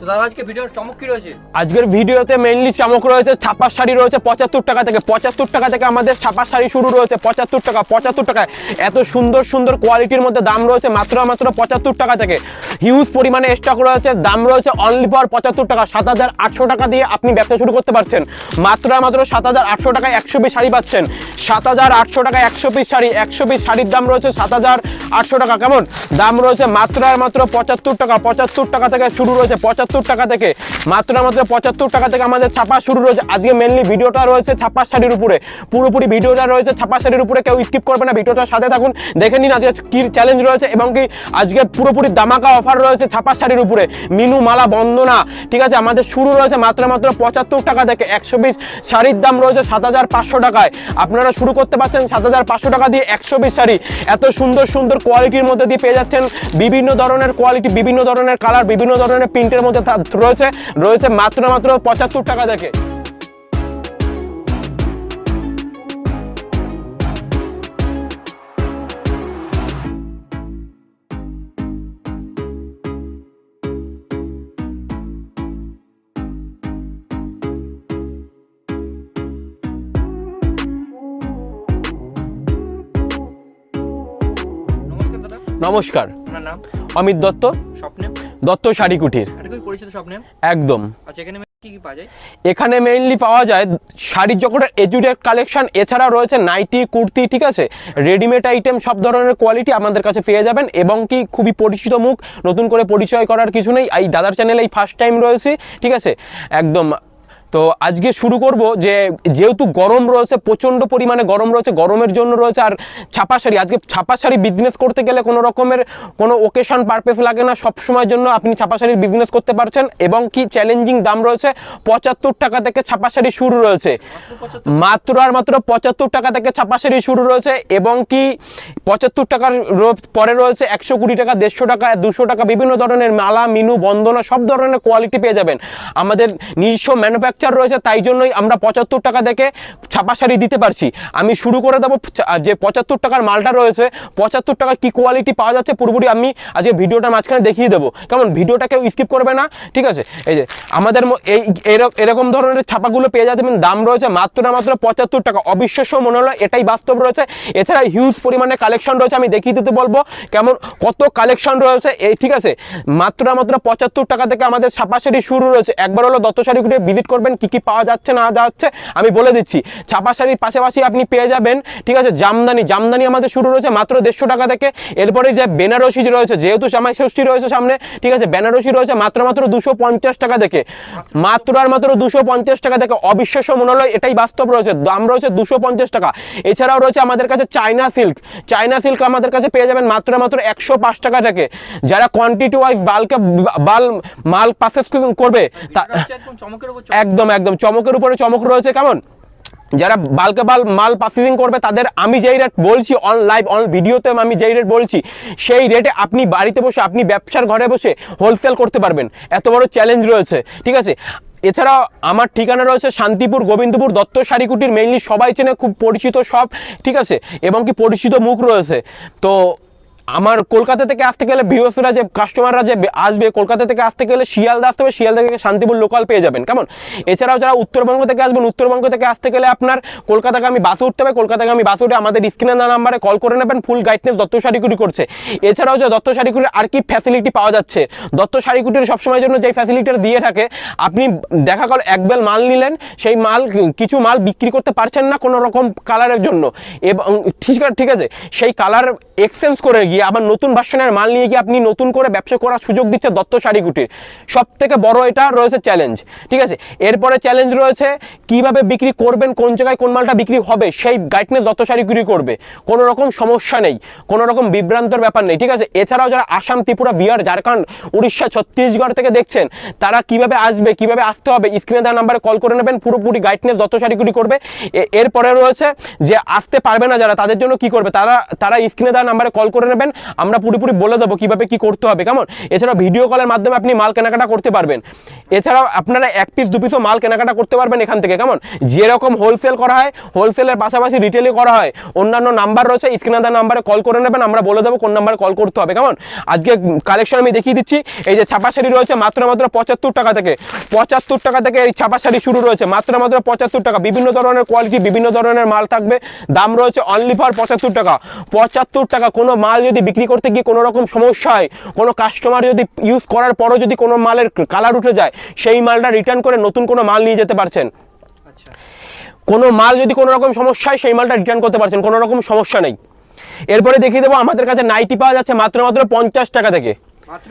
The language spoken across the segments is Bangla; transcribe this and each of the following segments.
তো দাদা, আজকে ভিডিওর চমক কি রয়েছে? আজকের ভিডিওতে মেইনলি চমক রয়েছে, ছাপার শাড়ি রয়েছে পঁচাত্তর টাকা থেকে। পঁচাত্তর টাকা থেকে আমাদের ছাপার শাড়ি শুরু রয়েছে, পঁচাত্তর টাকা, পঁচাত্তর টাকায় এত সুন্দর সুন্দর কোয়ালিটির মধ্যে দাম রয়েছে মাত্র মাত্র পঁচাত্তর টাকা থেকে। হিউজ পরিমাণে স্টক রয়েছে, দাম রয়েছে অনলি ফর পঁচাত্তর টাকা। সাত হাজার আটশো টাকা দিয়ে আপনি ব্যবসা শুরু করতে পারছেন। মাত্র মাত্র সাত হাজার আটশো টাকায় একশো পিস শাড়ি পাচ্ছেন। সাত হাজার আটশো টাকায় একশো পিস শাড়ি, একশো পিস শাড়ির দাম রয়েছে সাত হাজার আটশো টাকা, কেমন? দাম রয়েছে মাত্র আর মাত্র পঁচাত্তর টাকা পঁচাত্তর টাকা থেকে শুরু রয়েছে, পঁচাত্তর টাকা থেকে। মাত্র আর মাত্র পঁচাত্তর টাকা থেকে আমাদের ছাপা শুরু রয়েছে। আজকে মেনলি ভিডিওটা রয়েছে ছাপার শাড়ির উপরে। পুরোপুরি ভিডিওটা রয়েছে ছাপার শাড়ির উপরে, কেউ স্কিপ করবে না, ভিডিওটার সাথে থাকুন। দেখে নিন আজকে কি চ্যালেঞ্জ রয়েছে এবং কি আজকে পুরোপুরি দামাকা অফার রয়েছে ছাপার শাড়ির উপরে। মিনু, মালা, বন্দনা, ঠিক আছে? আমাদের শুরু রয়েছে মাত্র মাত্র পঁচাত্তর টাকা থেকে। একশো বিশ শাড়ির দাম রয়েছে সাত হাজার পাঁচশো টাকায়। আপনারা শুরু করতে পারছেন সাত হাজার পাঁচশো টাকা দিয়ে একশো বিশ শাড়ি। এত সুন্দর সুন্দর কোয়ালিটির মধ্যে দিয়ে পেয়ে যাচ্ছেন বিভিন্ন ধরনের কোয়ালিটি, বিভিন্ন ধরনের কালার, বিভিন্ন ধরনের প্রিন্টের মধ্যে রয়েছে রয়েছে মাত্র মাত্র পঁচাত্তর টাকা থেকে নমস্কার। নাম? অমিত দত্ত। স্বপ্নে? দত্ত শাড়ি কুটির পরিচিত স্বপ্নে? একদম। আচ্ছা এখানে কি কি পাওয়া যায়? এখানে মেইনলি পাওয়া যায় শাড়ির জগতের এজুডেট কালেকশন এছাড়া রয়েছে নাইটি কুর্তি ঠিক আছে? রেডিমেড আইটেম সব ধরনের কোয়ালিটি আমাদের কাছে পেয়ে যাবেন এবং কি খুবই পরিচিত মুখ নতুন করে পরিচয় করার কিছু নেই। এই দাদার চ্যানেলে এই ফার্স্ট টাইম রয়েছে ঠিক আছে? একদম তো আজকে শুরু করব যে যেহেতু গরম রয়েছে, প্রচণ্ড পরিমাণে গরম রয়েছে, গরমের জন্য রয়েছে আর ছাপা শাড়ি আজকে ছাপা শাড়ি বিজনেস করতে গেলে কোনো রকমের কোনো ওকেশন পারপেস লাগে না। সব সময়ের জন্য আপনি ছাপা শাড়ির বিজনেস করতে পারছেন এবং কি চ্যালেঞ্জিং দাম রয়েছে, পঁচাত্তর টাকা থেকে ছাপা শাড়ি শুরু রয়েছে। মাত্র আর মাত্র পঁচাত্তর টাকা থেকে ছাপা শাড়ি শুরু রয়েছে এবং কি পঁচাত্তর টাকার পরে রয়েছে একশো কুড়ি টাকা, দেড়শো টাকা, দুশো টাকা, বিভিন্ন ধরনের মালা, মিনু, বন্দনা, সব ধরনের কোয়ালিটি পেয়ে যাবেন। আমাদের নিজস্ব ম্যানুফ্যাকচার রয়েছে, তাই জন্যই আমরা পঁচাত্তর টাকা থেকে ছাপা শাড়ি দিতে পারছি। আমি শুরু করে দেবো যে পঁচাত্তর টাকার মালটা রয়েছে, পঁচাত্তর টাকার কি কোয়ালিটি পাওয়া যাচ্ছে পুরোপুরি আমি আজকে ভিডিওটার মাঝখানে দেখিয়ে দেবো। কেমন? ভিডিওটা কেউ স্কিপ করবে না? ঠিক আছে? এই যে, আমাদের এই এরক- এরকম ধরনের ছাপাগুলো পেয়ে যাবেন দাম রয়েছে মাত্র না মাত্র পঁচাত্তর টাকা। অবিশ্বাস্য মনে হলো, এটাই বাস্তব রয়েছে। এছাড়া হিউজ পরিমাণে কালেকশন রয়েছে, আমি দেখিয়ে দিতে বলব। কেমন? কত কালেকশন রয়েছে, এই, ঠিক আছে? মাত্র মাত্র পঁচাত্তর টাকা থেকে আমাদের ছাপা শাড়ি শুরু রয়েছে। একবার হলো দত্ত শাড়ি ভিজিট করবেন কি কি পাওয়া যাচ্ছে না যাচ্ছে আমি বলে দিচ্ছি। ছাপা শাড়ির পাশাপাশি আপনি পেয়ে যাবেন ঠিক আছে জামদানি। জামদানি আমাদের শুরু রয়েছে মাত্র দেড়শো টাকা থেকে। এরপরে যে বেনারসি রয়েছে যেহেতু জামাই ষষ্ঠী রয়েছে সামনে ঠিক আছে বেনারসি রয়েছে মাত্র মাত্র দুশো পঞ্চাশ টাকা থেকে। মাত্র আর মাত্র দুশো পঞ্চাশ টাকা থেকে অবিশ্বাস্য মনে হলো এটাই বাস্তব রয়েছে দাম রয়েছে দুশো পঞ্চাশ টাকা। এছাড়াও রয়েছে আমাদের কাছে চায়না সিল্ক। চায়না সিল্ক আমাদের কাছে পেয়ে যাবেন মাত্র মাত্র একশো পাঁচ টাকা থেকে। যারা কোয়ান্টিটি ওয়াইজ বালকে বাল মাল পাসেস করবে তা একদম। একদম একদম। চমকের উপরে চমক রয়েছে কেমন? যারা বালকে বাল মাল পার্সেসিং করবে, তাদের আমি যেই রেট বলছি অন লাইভ অন ভিডিওতে আমি যেই রেট বলছি, সেই রেটে আপনি বাড়িতে বসে, আপনি ব্যবসার ঘরে বসে হোলসেল করতে পারবেন। এত বড় চ্যালেঞ্জ রয়েছে, ঠিক আছে? এছাড়াও আমার ঠিকানা রয়েছে শান্তিপুর, গোবিন্দপুর, দত্ত শাড়িকুটির মেইনলি সবাই চেনে, খুব পরিচিত সব, ঠিক আছে? এবং কি পরিচিত মুখ রয়েছে। তো আমার কলকাতা থেকে আসতে গেলে ভিউসরা যে কাস্টমাররা যে আসবে, কলকাতা থেকে আসতে গেলে শিয়ালদা আসতে হবে, শিয়ালদা থেকে শান্তিপুর লোকাল পেয়ে যাবেন। কেমন? এছাড়াও যারা উত্তরবঙ্গ থেকে আসবেন, উত্তরবঙ্গ থেকে আসতে গেলে আপনার কলকাতাকে আমি বাসে উঠতে হবে কলকাতাকে আমি বাসে উঠে আমাদের স্ক্রিনে নাম্বারে কল করে নেবেন ফুল গাইডনেস দত্ত শাড়িকুটি করছে। এছাড়াও যে দত্ত শাড়িকুটির আর কি ফ্যাসিলিটি পাওয়া যাচ্ছে, দত্ত শাড়িকুটির সবসময়ের জন্য যেই ফ্যাসিলিটিটা দিয়ে থাকে, আপনি দেখা গেল এক বেল মাল নিলেন, সেই মাল কিছু মাল বিক্রি করতে পারছেন না কোনো রকম কালারের জন্য। এবং ঠিক আছে ঠিক আছে, সেই কালার এক্সচেঞ্জ করে গিয়ে আবার নতুন ভার্সনের মাল নিয়ে গিয়ে আপনি নতুন করে ব্যবসা করার সুযোগ দিচ্ছে দত্ত শাড়িকুটির সব থেকে বড় এটা রয়েছে চ্যালেঞ্জ ঠিক আছে? এরপরে চ্যালেঞ্জ রয়েছে কীভাবে বিক্রি করবেন, কোন জায়গায় কোন মালটা বিক্রি হবে, সেই গাইডনেস দত্ত শাড়িকুটি করবে। কোনো রকম সমস্যা নেই, কোনো রকম বিভ্রান্তর ব্যাপার নেই, ঠিক আছে? এছাড়াও যারা আসাম, ত্রিপুরা, বিহার, ঝাড়খণ্ড, উড়িষ্যা, ছত্তিশগড় থেকে দেখছেন, তারা কীভাবে আসবে, কীভাবে আসতে হবে স্ক্রিনে দেওয়া নাম্বারে কল করে নেবেন, পুরোপুরি গাইডনেস দত্ত শাড়িকুটি করবে। এরপরে রয়েছে যে, আসতে পারবে না যারা, তাদের জন্য কি করবে? তারা তারা স্ক্রিনে দেওয়া নাম্বারে কল করে নেবেন করবেন আমরা পুরোপুরি বলে দেবো কীভাবে কি করতে হবে, কেমন? এছাড়া ভিডিও কলের মাধ্যমে আপনি মাল কেনাকাটা করতে পারবেন। এছাড়াও আপনারা এক পিস দু পিসও মাল কেনাকাটা করতে পারবেন এখান থেকে, কেমন? যেরকম হোলসেল করা হয় হোলসেলের পাশাপাশি রিটেলই করা হয়। অন্যান্য নাম্বার রয়েছে স্ক্রিনাদার নাম্বারে কল করে নেবেন, আমরা বলে দেবো কোন নাম্বারে কল করতে হবে, কেমন? আজকে কালেকশন আমি দেখিয়ে দিচ্ছি, এই যে ছাপা শাড়ি রয়েছে মাত্র মাত্র পঁচাত্তর টাকা থেকে। পঁচাত্তর টাকা থেকে এই ছাপা শাড়ি শুরু রয়েছে, মাত্র মাত্র পঁচাত্তর টাকা। বিভিন্ন ধরনের কোয়ালিটি বিভিন্ন ধরনের মাল থাকবে। দাম রয়েছে অনলি ফর পঁচাত্তর টাকা। পঁচাত্তর টাকা, কোনো মাল যদি বিক্রি করতে গিয়ে কোনো রকম সমস্যা হয় কোনো কাস্টমার যদি ইউজ করার পরও যদি কোনো মালের কালার উঠে যায় সেই মালটা রিটার্ন করে নতুন কোনো মাল নিয়ে যেতে পারছেন। আচ্ছা। কোনো মাল যদি কোনো রকম সমস্যা হয় সেই মালটা রিটার্ন করতে পারছেন কোনো রকম সমস্যা নেই। এরপরে দেখিয়ে দেবো আমাদের কাছে নাইটি পাওয়া যাচ্ছে মাত্র মাত্র পঞ্চাশ টাকা থেকে। মাত্র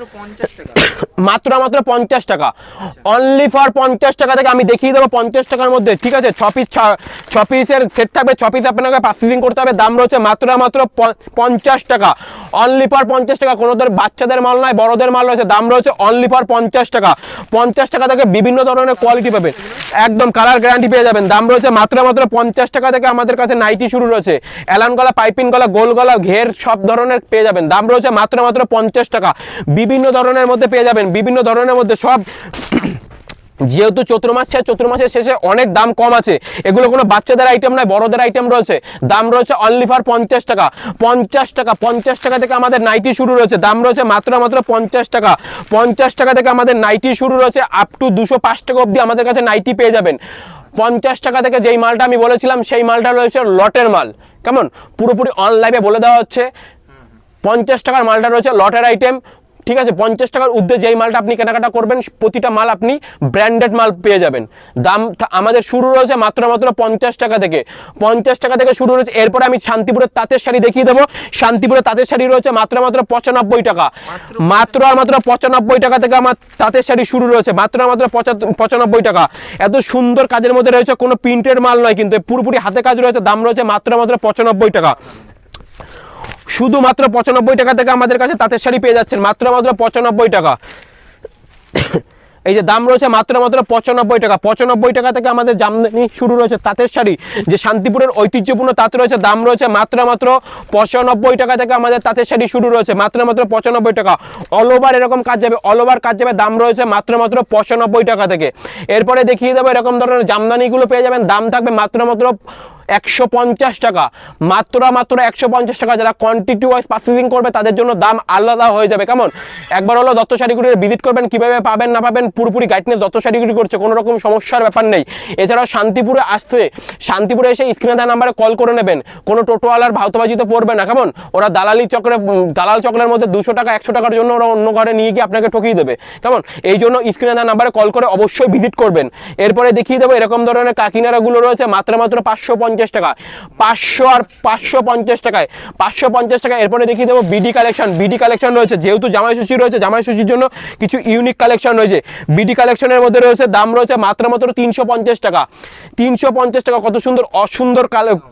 মাত্র পঞ্চাশ টাকা। অনলি ফর পঞ্চাশ টাকা থেকে আমি দেখিয়ে দেবো পঞ্চাশ টাকার মধ্যে। ঠিক আছে? ছ পিস ছ পিসের সেট থাকবে, ছ পিস আপনাকে পার্সেসিং করতে হবে। দাম রয়েছে মাত্র মাত্র পঞ্চাশ টাকা। অনলি ফর পঞ্চাশ টাকা। কোনো ধর বাচ্চাদের মাল নয় বড়দের মাল রয়েছে। দাম রয়েছে অনলি ফর পঞ্চাশ টাকা। পঞ্চাশ টাকা থেকে বিভিন্ন ধরনের কোয়ালিটি পাবেন। একদম কালার গ্যারান্টি পেয়ে যাবেন। দাম রয়েছে মাত্র মাত্র পঞ্চাশ টাকা থেকে আমাদের কাছে নাইটি শুরু রয়েছে। অ্যালান গলা পাইপিং গলা গোল গলা, ঘের সব ধরনের পেয়ে যাবেন। দাম রয়েছে মাত্র মাত্র পঞ্চাশ টাকা। বিভিন্ন ধরনের মধ্যে পেয়ে যাবেন, বিভিন্ন ধরনের মধ্যে সব যেহেতু চৈত্র মাস শেষ, চৈত্র মাসের শেষে অনেক দাম কম আছে। এগুলো কোনো বাচ্চাদের আইটেম নয়, বড়দের আইটেম রয়েছে। দাম রয়েছে অনলি ফর পঞ্চাশ টাকা। পঞ্চাশ টাকা পঞ্চাশ টাকা থেকে আমাদের নাইটি শুরু রয়েছে। দাম রয়েছে মাত্র মাত্র পঞ্চাশ টাকা। পঞ্চাশ টাকা থেকে আমাদের নাইটি শুরু রয়েছে আপ টু দুশো পাঁচ টাকা অবধি আমাদের কাছে নাইটি পেয়ে যাবেন। পঞ্চাশ টাকা থেকে যেই মালটা আমি বলেছিলাম, সেই মালটা রয়েছে লটের মাল। কেমন? পুরোপুরি অনলাইনে বলে দেওয়া হচ্ছে। পঞ্চাশ টাকার মালটা রয়েছে লটের আইটেম ঠিক আছে, পঞ্চাশ টাকার উদ্দে যেই মালটা আপনি কেনাকাটা করবেন, প্রতিটা মাল আপনি ব্র্যান্ডেড মাল পেয়ে যাবেন। দাম আমাদের শুরু রয়েছে মাত্র মাত্র পঞ্চাশ টাকা থেকে। পঞ্চাশ টাকা থেকে শুরু রয়েছে, এরপরে আমি শান্তিপুরের তাঁতের শাড়ি দেখিয়ে দেবো। শান্তিপুরের তাঁতের শাড়ি রয়েছে মাত্র মাত্র পঁচানব্বই টাকা। মাত্র আর মাত্র পঁচানব্বই টাকা থেকে আমার তাঁতের শাড়ি শুরু রয়েছে, মাত্র মাত্র পঁচানব্বই টাকা। এত সুন্দর কাজের মধ্যে রয়েছে, কোনো প্রিন্টের মাল নয় কিন্তু পুরোপুরি হাতে কাজ রয়েছে, দাম রয়েছে মাত্র মাত্র পঁচানব্বই টাকা। শুধুমাত্র পঁচানব্বই টাকা থেকে আমাদের কাছে তাঁতের শাড়ি পেয়ে যাচ্ছেন, মাত্র মাত্র পঁচানব্বই টাকা। এই যে দাম রয়েছে মাত্র মাত্র পঁচানব্বই টাকা। পঁচানব্বই টাকা থেকে আমাদের জামদানি শুরু রয়েছে তাঁতের শাড়ি। যে শান্তিপুরের ঐতিহ্যপূর্ণ তাঁত রয়েছে, দাম রয়েছে মাত্র মাত্র পঁচানব্বই টাকা থেকে আমাদের তাঁতের শাড়ি শুরু রয়েছে, মাত্র মাত্র পঁচানব্বই টাকা। অল ওভার এরকম কাজ যাবে অল ওভার কাজ যাবে, দাম রয়েছে মাত্র মাত্র পঁচানব্বই টাকা থেকে। এরপরে দেখিয়ে দেবো এরকম ধরনের জামদানিগুলো পেয়ে যাবেন, দাম থাকবে মাত্র মাত্র একশো পঞ্চাশ টাকা। মাত্র মাত্র একশো পঞ্চাশ টাকা যারা কোয়ান্টিটি ওয়াইজ পার্সেসিং করবে, তাদের জন্য দাম আলাদা হয়ে যাবে। কেমন? একবার হলো দত্ত শাড়িগুড়ি ভিজিট করবেন, কীভাবে পাবেন, না পাবেন, পুরোপুরি গাইডনেস দত্ত শাড়িগুড়ি করছে, কোনো রকম সমস্যার ব্যাপার নেই। এছাড়াও শান্তিপুরে আসছে, শান্তিপুরে এসে স্ক্রিনে দেওয়া নাম্বারে কল করে নেবেন। কোনো টোটোওয়ালার ভাউতাবাজিতে পড়বে না, কেমন? ওরা দালালি চক্রে, দালাল চক্রের মধ্যে দুশো টাকা, একশো টাকার জন্য ওরা অন্য ঘরে নিয়ে গিয়ে আপনাকে ঠকিয়ে দেবে। কেমন? এই জন্য স্ক্রিনে দেওয়া নাম্বারে কল করে অবশ্যই ভিজিট করবেন। এরপরে দেখিয়ে দেবো এরকম ধরনের কাকিনারাগুলো রয়েছে, মাত্র মাত্র পাঁচশো পঞ্চাশ টাকা। পাঁচশো আর পাঁচশো পঞ্চাশ টাকায়। পাঁচশো পঞ্চাশ টাকা এরপরে দেখিয়ে দেবো বিডি কালেকশন বিডি কালেকশন রয়েছে, যেহেতু জামাই ষষ্ঠী রয়েছে, জামাই ষষ্ঠীর জন্য কিছু ইউনিক কালেকশন রয়েছে। বিডি কালেকশনের মধ্যে রয়েছে, দাম রয়েছে মাত্র মাত্র তিনশো পঞ্চাশ টাকা। তিনশো পঞ্চাশ টাকা, কত সুন্দর, অসুন্দর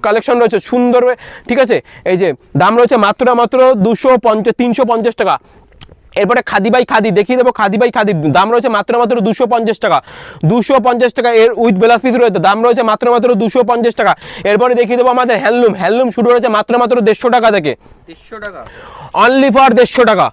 কালেকশন রয়েছে, সুন্দর ঠিক আছে? এই যে, দাম রয়েছে মাত্র মাত্র দুশো পঞ্চাশ তিনশো পঞ্চাশ টাকা। এরপরে খাদি বাই খাদি দেখিয়ে দেবো খাদি বাই খাদি দাম রয়েছে মাত্র মাত্র দুশো পঞ্চাশ টাকা। দুশো পঞ্চাশ টাকা এর উইথ বেলাস পিস রয়েছে দাম রয়েছে মাত্র মাত্র দুশো পঞ্চাশ টাকা। এরপরে দেখিয়ে দেবো আমাদের হ্যান্ডলুম হ্যান্ডলুম শুরু হয়েছে মাত্র মাত্র দেড়শো টাকা থেকে। দেড়শো টাকা। অনলি ফর দেড়শো টাকা।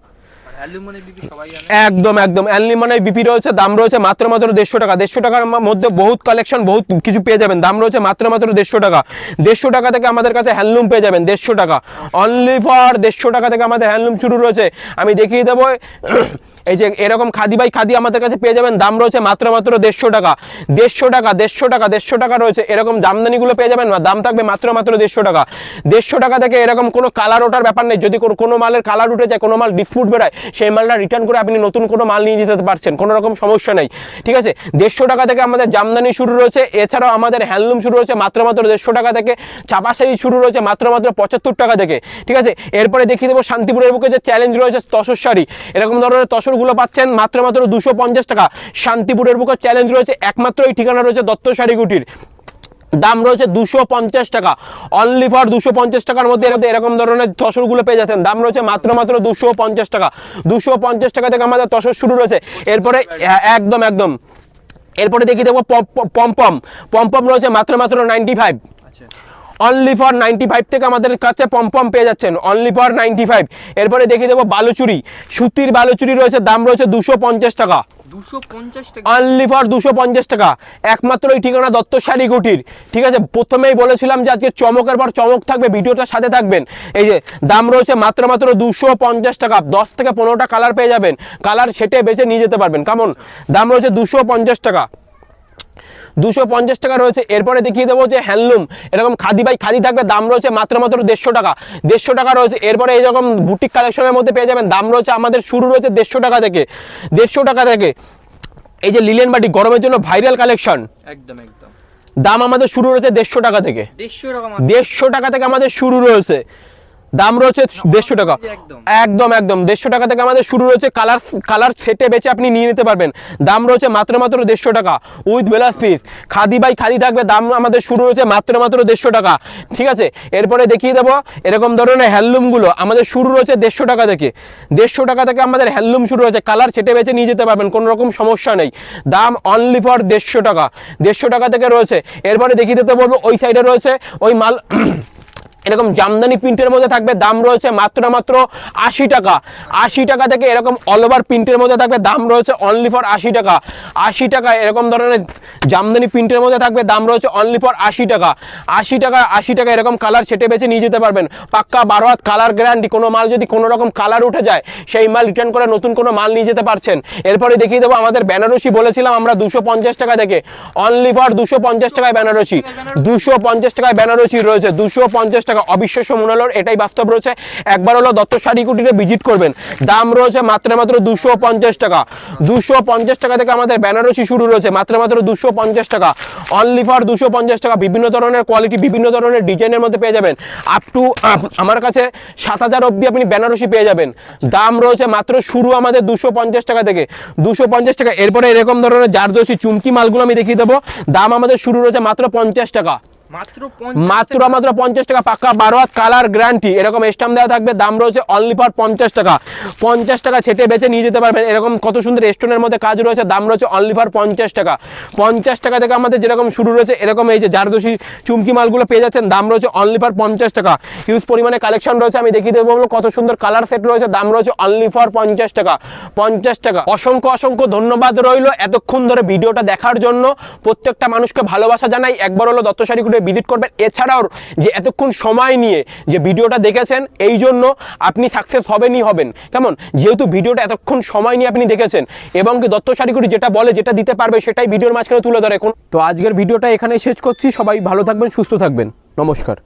একদম একদম। অ্যানলিমানের বিপি রয়েছে, দাম রয়েছে মাত্র মাত্র দেড়শো টাকা। দেড়শো টাকার মধ্যে বহুত কালেকশন বহুত কিছু পেয়ে যাবেন। দাম রয়েছে মাত্র মাত্র দেড়শো টাকা। দেড়শো টাকা থেকে আমাদের কাছে হ্যান্ডলুম পেয়ে যাবেন, দেড়শো টাকা। অনলি ফর দেড়শো টাকা থেকে আমাদের হ্যান্ডলুম শুরু রয়েছে। আমি দেখিয়ে দেবো, এই যে এরকম খাদি বাই খাদি আমাদের কাছে পেয়ে যাবেন, দাম রয়েছে মাত্র মাত্র দেড়শো টাকা। দেড়শো টাকা দেড়শো টাকা দেড়শো টাকা রয়েছে। এরকম জামদানিগুলো পেয়ে যাবেন, দাম থাকবে মাত্র মাত্র দেড়শো টাকা। দেড়শো টাকা থেকে এরকম কোনো কালার ওঠার ব্যাপার নেই। যদি কোনো- কোনো মালের কালার উঠে যায়, কোনো মাল ডিসপুট বেরোয় সেই মালটা রিটার্ন করে আপনি নতুন কোনো মাল নিয়ে যেতে পারছেন। কোনো রকম সমস্যা নেই। ঠিক আছে? দেড়শো টাকা থেকে আমাদের জামদানি শুরু রয়েছে। এছাড়াও আমাদের হ্যান্ডলুম শুরু রয়েছে মাত্র মাত্র দেড়শো টাকা থেকে। চাপা শাড়ি শুরু রয়েছে মাত্র মাত্র পঁচাত্তর টাকা থেকে। ঠিক আছে? এরপরে দেখিয়ে দেবো শান্তিপুরের বুকে যে চ্যালেঞ্জ রয়েছে তসর শাড়ি। এরকম ধরনের তসরগুলো পাচ্ছেন মাত্র মাত্র দুশো টাকা। শান্তিপুরের বুকে চ্যালেঞ্জ রয়েছে। একমাত্র এই ঠিকানা রয়েছে দত্ত শাড়িগুটির দাম রয়েছে দুশো পঞ্চাশ টাকা। অনলি ফর দুশো পঞ্চাশ টাকার মধ্যে এর মধ্যে এরকম ধরনের তসরগুলো পেয়ে যাচ্ছেন। দাম রয়েছে মাত্র মাত্র দুশো পঞ্চাশ টাকা। দুশো পঞ্চাশ টাকা থেকে আমাদের তসর শুরু রয়েছে। এরপরে, একদম একদম। এরপরে দেখি দেবো পম পম পম পম রয়েছে মাত্র মাত্র ninety five. Only for ninety five থেকে আমাদের কাছে পম্পম পেয়ে যাচ্ছেন। Only for ninety five. এরপরে দেখিয়ে দেবো বালুচুরি। সুতির বালুচুরি রয়েছে, দাম রয়েছে দুশো পঞ্চাশ টাকা। অনলি ফর দুশো পঞ্চাশ টাকা। একমাত্র এই ঠিকানা দত্ত শাড়ি কুটির ঠিক আছে, প্রথমেই বলেছিলাম যে আজকে চমকের পর চমক থাকবে, ভিডিওটার সাথে থাকবেন। এই যে দাম রয়েছে মাত্র মাত্র দুশো পঞ্চাশ টাকা, দশ থেকে পনেরোটা কালার পেয়ে যাবেন। কালার সেটে বেছে নিয়ে যেতে পারবেন। কেমন? দাম রয়েছে দুশো পঞ্চাশ টাকা। দুশো পঞ্চাশ টাকা রয়েছে। এরপরে দেখিয়ে দেবো যে হ্যান্ডলুম এরকম খাদি বাই খাদি থাকবে দাম রয়েছে মাত্র মাত্র দেড়শো টাকা। দেড়শো টাকা রয়েছে এরপরে এইরকম বুটিক কালেকশনের মধ্যে পেয়ে যাবেন দাম রয়েছে আমাদের শুরু রয়েছে দেড়শো টাকা থেকে দেড়শো টাকা থেকে। এই যে লিলেন বাটি গরমের জন্য ভাইরাল কালেকশন। একদম একদম। দাম আমাদের শুরু রয়েছে দেড়শো টাকা থেকে। দেড়শো টাকা দেড়শো টাকা থেকে আমাদের শুরু রয়েছে। দাম রয়েছে দেড়শো টাকা। একদম। একদম দেড়শো টাকা থেকে আমাদের শুরু রয়েছে কালার কালার সেটে বেচে আপনি নিয়ে নিতে পারবেন। দাম রয়েছে মাত্র মাত্র দেড়শো টাকা। With বেলাস piece khadi by khadi থাকবে দাম আমাদের শুরু রয়েছে মাত্র মাত্র দেড়শো টাকা। ঠিক আছে? এরপরে দেখিয়ে দেবো এরকম ধরনের হ্যান্ডলুমগুলো আমাদের শুরু রয়েছে দেড়শো টাকা থেকে। দেড়শো টাকা থেকে আমাদের হ্যান্ডলুম শুরু হয়েছে কালার সেটে বেচে নিয়ে যেতে পারবেন কোনো রকম সমস্যা নেই। দাম অনলি ফর দেড়শো টাকা। দেড়শো টাকা থেকে রয়েছে। এরপরে দেখিয়ে দিতে বলব ওই সাইডে রয়েছে ওই মাল এরকম জামদানি প্রিন্টের মধ্যে থাকবে, দাম রয়েছে মাত্র মাত্র আশি টাকা। আশি টাকা থেকে এরকম অল ওভার প্রিন্টের মধ্যে থাকবে, দাম রয়েছে অনলি ফর আশি টাকা। আশি টাকা এরকম ধরনের জামদানি প্রিন্টের মধ্যে থাকবে, দাম রয়েছে অনলি ফর আশি টাকা। আশি টাকা আশি টাকা এরকম কালার সেটে বেছে নিয়ে যেতে পারবেন। পাক্কা বারো হাত কালার গ্যারান্টি কোনো মাল যদি কোনো রকম কালার উঠে যায়, সেই মাল রিটার্ন করে নতুন কোনো মাল নিয়ে যেতে পারছেন। এরপরে দেখিয়ে দেবো আমাদের বেনারসি বলেছিলাম আমরা দুশো পঞ্চাশ টাকা থেকে। অনলি ফর দুশো পঞ্চাশ টাকায় বেনারসি। দুশো পঞ্চাশ টাকায় বেনারসি রয়েছে, দুশো পঞ্চাশ টাকা অবিশ্বাস্য মনে হলো এটাই বাস্তব রয়েছে। একবার হলো দত্ত শাড়ি কুটিরে ভিজিট করবেন। দাম রয়েছে মাত্র মাত্র দুশো পঞ্চাশ টাকা। দুশো পঞ্চাশ টাকা থেকে আমাদের বেনারসি শুরু রয়েছে, মাত্র মাত্র দুশো পঞ্চাশ টাকা। অনলি ফর দুশো পঞ্চাশ টাকা। বিভিন্ন ধরনের কোয়ালিটি বিভিন্ন ধরনের ডিজাইনের মধ্যে পেয়ে যাবেন। আপ টু আমার কাছে সাত হাজার অবধি আপনি বেনারসি পেয়ে যাবেন। দাম রয়েছে মাত্র শুরু আমাদের দুশো পঞ্চাশ টাকা থেকে। দুশো পঞ্চাশ টাকা, এরপরে এরকম ধরনের জারদোষী চুমকি মালগুলো আমি দেখিয়ে দেবো। দাম আমাদের শুরু রয়েছে মাত্র পঞ্চাশ টাকা। মাত্র মাত্র। পঞ্চাশ টাকা পাক্কা বারো হাত কালার গ্যারান্টি। এরকম স্টাম্প দেওয়া থাকবে দাম রয়েছে অনলি ফর পঞ্চাশ টাকা। পঞ্চাশ টাকা ছেটে বেছে নিয়ে যেতে পারবেন। এরকম কত সুন্দর স্টোনের মধ্যে কাজ রয়েছে দাম রয়েছে অনলি ফর পঞ্চাশ টাকা। পঞ্চাশ টাকা থেকে আমাদের যেরকম শুরু রয়েছে এরকম এই যে জারদোষী চুমকি মালগুলো পেয়ে যাচ্ছেন দাম রয়েছে অনলি ফর পঞ্চাশ টাকা। হিউজ পরিমাণে কালেকশন রয়েছে আমি দেখিয়ে দেবো বলব কত সুন্দর কালার সেট রয়েছে দাম রয়েছে অনলি ফর পঞ্চাশ টাকা। পঞ্চাশ টাকা। অসংখ্য অসংখ্য ধন্যবাদ রইল এতক্ষণ ধরে ভিডিওটা দেখার জন্য। প্রত্যেকটা মানুষকে ভালোবাসা জানাই। একবার হলো দত্ত শাড়ি কুটিরে ভিজিট করবেন। এছাড়াও যে এতক্ষণ সময় নিয়ে যে ভিডিওটা দেখেছেন, এই জন্য আপনি সাকসেস হবেনই হবেন। কেমন? যেহেতু ভিডিওটা এতক্ষণ সময় নিয়ে আপনি দেখেছেন, এবং কি দত্ত শাড়িগুড়ি যেটা বলে যেটা দিতে পারবে সেটাই ভিডিওর মাঝখানে তুলে ধরে। এখন তো আজকের ভিডিওটা এখানে শেষ করছি। সবাই ভালো থাকবেন, সুস্থ থাকবেন। নমস্কার।